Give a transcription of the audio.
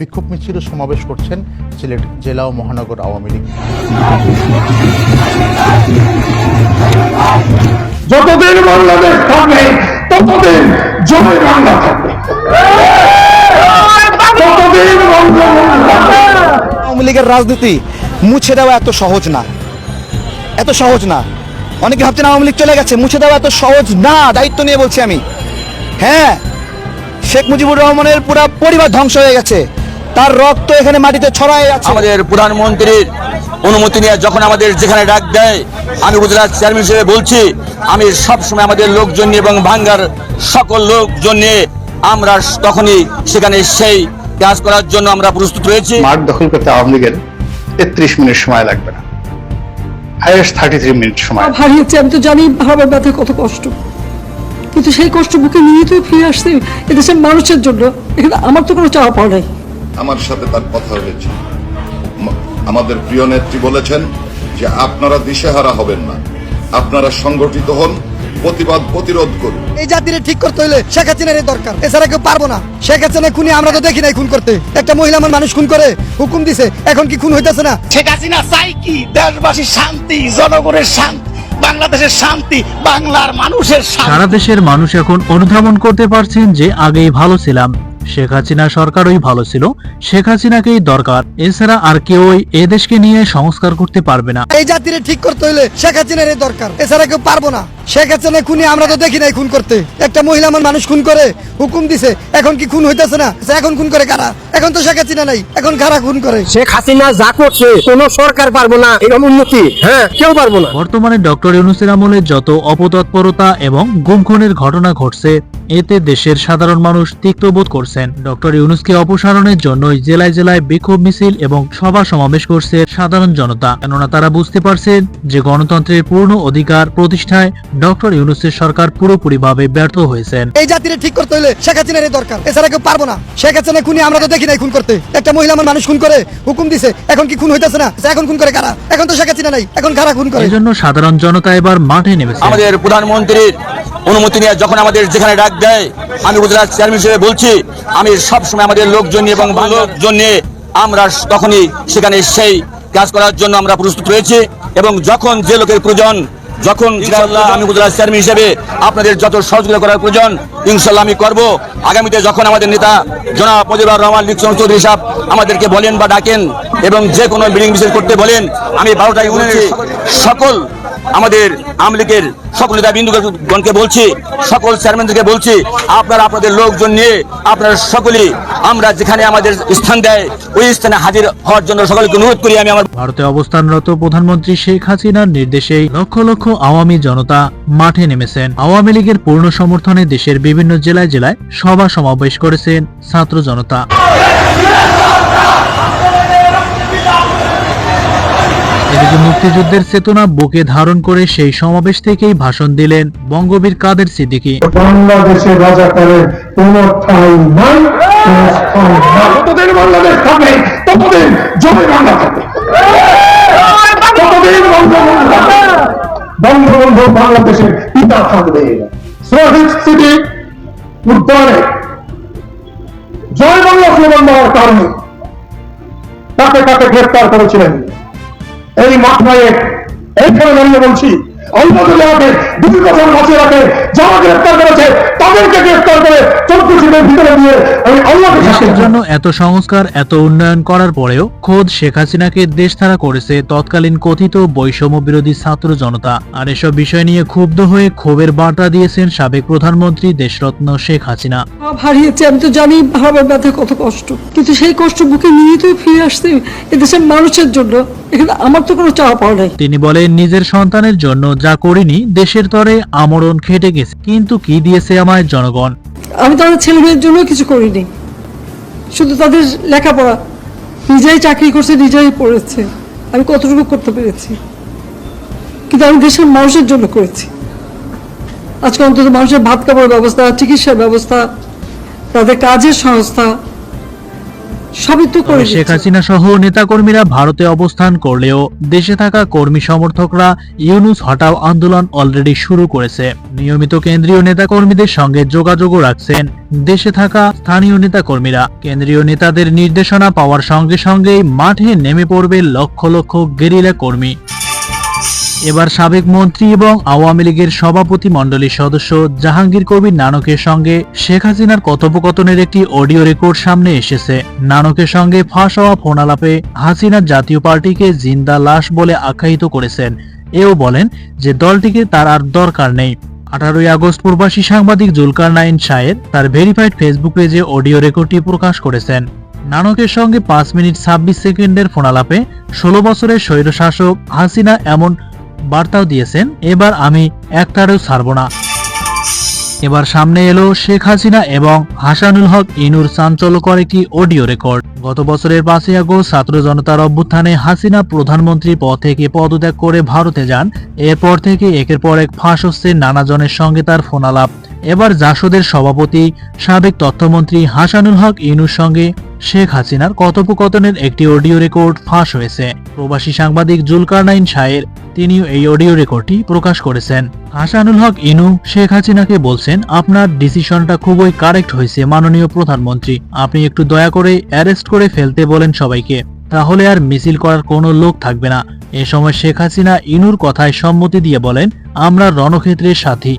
বিক্ষোভ মিছিল সমাবেশ করছেন সিলেট জেলা ও মহানগর আওয়ামী লীগ। যতদিন বাংলাদেশ থাকবে ততদিন জমি বাংলা থাকবে। ততদিন আওয়ামী লীগের রাজনীতি মুছে দেওয়া এত সহজ না। এত সহজ না। অনেকে ভাবছেন আওয়ামী লীগ চলে গেছে মুছে দেওয়া এত সহজ না দায়িত্ব নিয়ে বলছি আমি। হ্যাঁ শেখ মুজিবুর রহমানের পুরা পরিবার ধ্বংস হয়ে গেছে। তার রক্ত এখানে মাটিতে ছড়ায় আছে। আমাদের প্রধানমন্ত্রীর অনুমতি নিয়ে যখন আমাদের যেখানে ডাক দেয় আমি গুজরাট চেয়ারম্যান হিসেবে বলছি আমি সবসময় আমাদের লোকজন নিয়ে এবং ভাঙ্গার সকল লোকজন নিয়ে আমরা তখনই সেখানে সেই কাজ করার জন্য আমরা প্রস্তুত রয়েছি। মাঠ দখল করতে আওয়ামী লীগের তেত্রিশ মিনিট সময় লাগবে না। হাইয়েস্ট থার্টি থ্রি মিনিট সময়। সব হারিয়েছে আমি তো জানি ভাবার ব্যথা কত কষ্ট। কিন্তু সেই কষ্ট বুকে নিয়ে তো ফিরে আসছে এদেশের মানুষের জন্য। এখানে আমার তো কোনো চাওয়া পাওয়া নাই। আমার সাথে তার কথা হয়েছে। আমাদের প্রিয় নেত্রী বলেছেন যে আপনারা দিশেহারা হবেন না। আপনারা সংগঠিত হন প্রতিবাদ প্রতিরোধ করুন। এই জাতিরে ঠিক করতে হলে শেখ হাসিনার দরকার। এছাড়া কেউ পারব না। শেখ হাসিনা খুনি আমরা তো দেখি নাই খুন করতে। একটা মহিলা আমার মানুষ খুন করে হুকুম দিছে এখন কি খুন হইতেছে না? শেখ হাসিনা চাই কি? দেশবাসীর শান্তি জনগণের শান্তি। বাংলাদেশের শান্তি বাংলার মানুষের সারা দেশের মানুষ এখন অনুধাবন করতে পারছেন যে আগেই ভালো ছিলাম। শেখ হাসিনা সরকারই ভালো ছিল। শেখ হাসিনাকেই দরকার। এছাড়া আর কেউই এ দেশকে নিয়ে সংস্কার করতে পারবে না। এই জাতিরে ঠিক করতে হইলে শেখ হাসিনার দরকার। এছাড়া কেউ পারব না। শেখ হাসিনা খুনি আমরা তো দেখি নাই খুন করতে। একটা মহিলা আমার মানুষ খুন করে হুকুম দিছে এখন কি খুন হইতেছে না? এখন খুন করে কারা? এখন তো শেখ হাসিনা নাই এখন কারা খুন করে? শেখ হাসিনা যা করছে কোন সরকার পারব না এরকম উন্নতি হ্যাঁ কেউ পারব না। বর্তমানে ডক্টর ইউনুসের আমলে যত অপতৎপরতা এবং গুমখুনের ঘটনা ঘটছে এতে দেশের সাধারণ মানুষ তিক্ত বোধ করছেন। ডক্টর ইউনুসকে অপসারণের জন্যই জেলায় জেলায় বিক্ষোভ মিছিল এবং সভা সমাবেশ করছে সাধারণ জনতা। কেননা তারা বুঝতে পারছেন যে গণতন্ত্রের পূর্ণ অধিকার প্রতিষ্ঠায় ডক্টর ইউনুসের সরকার পুরোপুরিভাবে ব্যর্থ হয়েছেন। এই জাতিরে ঠিক করতে হলে শেখ হাসিনার দরকার। এছাড়া কেউ পারব না। শেখ হাসিনা খুনি আমরা তো দেখি নাই খুন করতে। একটা মহিলা আমার মানুষ খুন করে হুকুম দিছে এখন কি খুন হইতেছে না? এখন খুন করে কারা? এখন তো শেখ হাসিনা নাই এখন কারা খুন করে? এজন্য সাধারণ জনতা এবার মাঠে নেমেছে। আমাদের প্রধানমন্ত্রীর অনুমতি নিয়ে যখন আমাদের যেখানে ডাক দেয় আমি গুজরাট চেয়ারম্যান হিসেবে বলছি আমি সবসময় আমাদের লোকজন নিয়ে এবং লোকজন নিয়ে আমরা তখনই সেখানে সেই কাজ করার জন্য আমরা প্রস্তুত রয়েছি এবং যখন যে লোকের প্রয়োজন যখন ইনশাআল্লাহ। আমি গুজরাট চেয়ারম্যান হিসেবে আপনাদের যত সহযোগিতা করার প্রয়োজন ইনশাল্লাহ আমি করব। আগামীতে যখন আমাদের নেতা জনাব মজিবুর রহমান লিখন চৌধুরী সাহেব আমাদেরকে বলেন বা ডাকেন এবং যে কোনো মিটিং মিছিল করতে বলেন, আমি বারোটা ইউনিয়নের সকল আমাদের আমলিকের সকল নেতা বলছি, সকল চেয়ারম্যানদেরকে বলছি, আপনারা আপনাদের লোকজন নিয়ে আপনারা সকলেই আমরা যেখানে আমাদের স্থান দেয়, ওই স্থানে হাজির হওয়ার জন্য সকলকে অনুরোধ করি, আমি আমার ভারতে অবস্থানরত প্রধানমন্ত্রী শেখ হাসিনার নির্দেশেই লক্ষ লক্ষ আওয়ামী জনতা মাঠে নেমেছেন। আওয়ামী লীগের পূর্ণ সমর্থনে দেশের বিভিন্ন জেলায় জেলায় সভা সমাবেশ করেছেন ছাত্র জনতা। এদিকে মুক্তিযুদ্ধের চেতনা বুকে ধারণ করে সেই সমাবেশ থেকেই ভাষণ দিলেন বঙ্গবীর কাদের সিদ্দিকী। বাংলাদেশের রাজাকারের কোন বাংলাদেশ বঙ্গবন্ধু বাংলাদেশের পিতা থাকবে। উদ্যানে জয় বাংলা স্লোগান দেওয়ার কারণে তাকে তাকে গ্রেফতার করেছিলেন। এই মাঠ মাঠে এইখানে দাঁড়িয়ে বলছি অল্প দিলে হবে দুই বছর বাঁচিয়ে রাখে। যারা গ্রেফতার করেছে তাদেরকে গ্রেফতার করে চোদ্দ দিনের ভিতরে দিয়ে আমি আল্লাহকে দেশের জন্য এত সংস্কার এত উন্নয়ন করার পরেও খোদ শেখ হাসিনাকে দেশধারা করেছে তৎকালীন কথিত বৈষম্য বিরোধী ছাত্র জনতা। আর এসব বিষয় নিয়ে ক্ষুব্ধ হয়ে ক্ষোভের বার্তা দিয়েছেন সাবেক প্রধানমন্ত্রী দেশরত্ন শেখ হাসিনা। হারিয়েছে আমি তো জানি ভাবার ব্যথা কত কষ্ট। কিন্তু সেই কষ্ট বুকে নিয়ে তো ফিরে আসছে এদেশের মানুষের জন্য। এখানে আমার তো কোনো চাওয়া পাওয়া নাই। তিনি বলেন নিজের সন্তানের জন্য যা করিনি দেশের তরে আমরণ খেটে গেছে। কিন্তু কি দিয়েছে আমায় জনগণ? আমি তাদের ছেলে মেয়ের জন্য কিছু করিনি। শুধু তাদের লেখাপড়া। নিজেই চাকরি করছে, নিজেই পড়েছে। আমি কতটুকু করতে পেরেছি? কিন্তু আমি দেশের মানুষের জন্য করেছি। আজকে অন্তত মানুষের ভাত খাবার ব্যবস্থা, চিকিৎসার ব্যবস্থা, তাদের কাজের সংস্থা সবই তো করে শেখ হাসিনা সহ নেতাকর্মীরা ভারতে অবস্থান করলেও দেশে থাকা কর্মী সমর্থকরা ইউনুস হটাও আন্দোলন অলরেডি শুরু করেছে। নিয়মিত কেন্দ্রীয় নেতাকর্মীদের সঙ্গে যোগাযোগও রাখছেন দেশে থাকা স্থানীয় নেতাকর্মীরা। কেন্দ্রীয় নেতাদের নির্দেশনা পাওয়ার সঙ্গে সঙ্গেই মাঠে নেমে পড়বে লক্ষ লক্ষ গেরিলা কর্মী। এবার সাবেক মন্ত্রী এবং আওয়ামী লীগের সভাপতি মণ্ডলীর সদস্য জাহাঙ্গীর কবির নানকের সঙ্গে শেখ হাসিনার কথোপকথনের একটি অডিও রেকর্ড সামনে এসেছে। নানকের সঙ্গে ফাঁস হওয়া ফোন আলাপে হাসিনা জাতীয় পার্টিকে জিন্দা লাশ বলে আখ্যায়িত করেছেন। এও বলেন যে দলটিকে তার আর দরকার নেই। আঠারোই আগস্ট প্রবাসী সাংবাদিক জুলকার নাইন শায়ের তার ভেরিফাইড ফেসবুক পেজে অডিও রেকর্ডটি প্রকাশ করেছেন। নানকের সঙ্গে পাঁচ মিনিট ছাব্বিশ সেকেন্ডের ফোনালাপে ষোলো বছরের স্বৈরশাসক হাসিনা এমন বার্তাও দিয়েছেন, এবার আমি একটারেও ছাড়ব না। এবার সামনে এলো শেখ হাসিনা এবং হাসানুল হক ইনুর চাঞ্চল্যকর একটি অডিও রেকর্ড। গত বছরের পাঁচই আগস্ট ছাত্র জনতার অভ্যুত্থানে হাসিনা প্রধানমন্ত্রী পদ থেকে পদত্যাগ করে ভারতে যান। এরপর থেকে একের পর এক ফাঁস হচ্ছে নানাজনের সঙ্গে তার ফোনালাপ। এবার জাসদের সভাপতি, সাবেক তথ্যমন্ত্রী হাসানুল হক ইনুর সঙ্গে শেখ হাসিনার কথোপকথনের একটি অডিও রেকর্ড ফাঁস হয়েছে। প্রবাসী সাংবাদিক জুলকারনাইন শায়ের তিনিও এই অডিও রেকর্ডটি প্রকাশ করেছেন। হাসানুল হক ইনু, শেখ হাসিনাকে বলছেন, আপনার ডিসিশনটা খুবই কারেক্ট হয়েছে, মাননীয় প্রধানমন্ত্রী। আপনি একটু দয়া করে অ্যারেস্ট করে ফেলতে বলেন সবাইকে। তাহলে আর মিছিল করার কোনো লোক থাকবে না। এ সময় শেখ হাসিনা ইনুর কথায় সম্মতি দিয়ে বলেন, আমরা রণক্ষেত্রের সাথী।